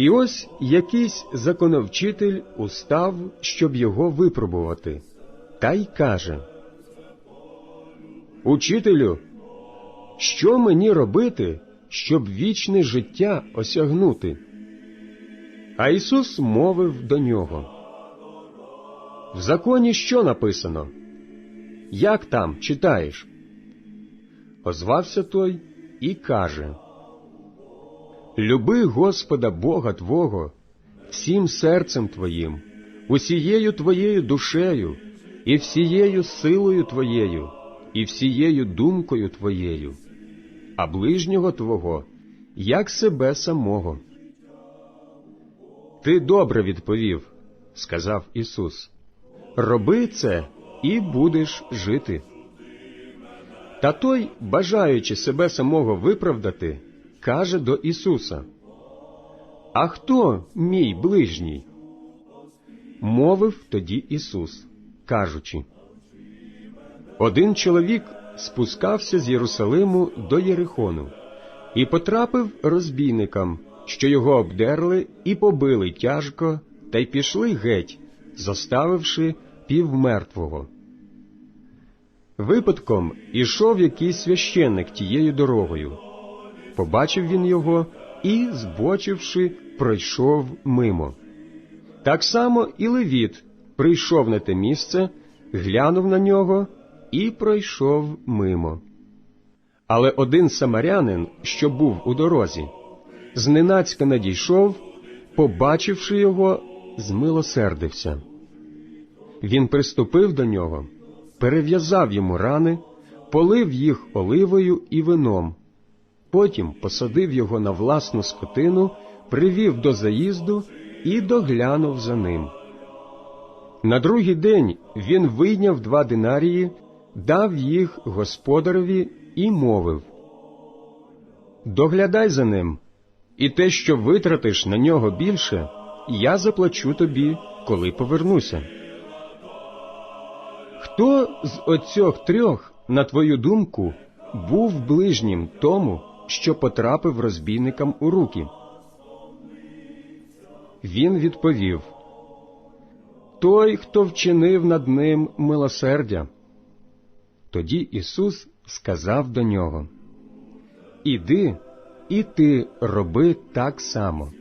І ось якийсь законовчитель устав, щоб його випробувати, та й каже Учителю, що мені робити, щоб вічне життя осягнути? А Ісус мовив до нього. В законі що написано? Як там читаєш? Озвався той і каже Люби Господа Бога Твого всім серцем Твоїм, усією Твоєю душею, і всією силою Твоєю, і всією думкою Твоєю, а ближнього Твого, як себе самого. Ти добре відповів, сказав Ісус. Роби це і будеш жити. Та той, бажаючи себе самого виправдати, каже до Ісуса: А хто мій ближній? Мовив тоді Ісус, кажучи: Один чоловік спускався з Єрусалиму до Єрихону і потрапив розбійникам, що його обдерли і побили тяжко, та й пішли геть, зоставивши півмертвого. Випадком ішов якийсь священник тією дорогою. Побачив він його і, збочивши, пройшов мимо. Так само і Левіт прийшов на те місце, глянув на нього і пройшов мимо. Але один самарянин, що був у дорозі, зненацька надійшов, побачивши його, змилосердився. Він приступив до нього, перев'язав йому рани, полив їх оливою і вином, потім посадив його на власну скотину, привів до заїзду і доглянув за ним. На другий день він вийняв два динарії, дав їх господареві і мовив Доглядай за ним, і те, що витратиш на нього більше, я заплачу тобі, коли повернуся. Хто з оцьох трьох, на твою думку, був ближнім тому, що потрапив розбійникам у руки? Він відповів Той, хто вчинив над ним милосердя. Тоді Ісус сказав до нього Іди, і ти роби так само.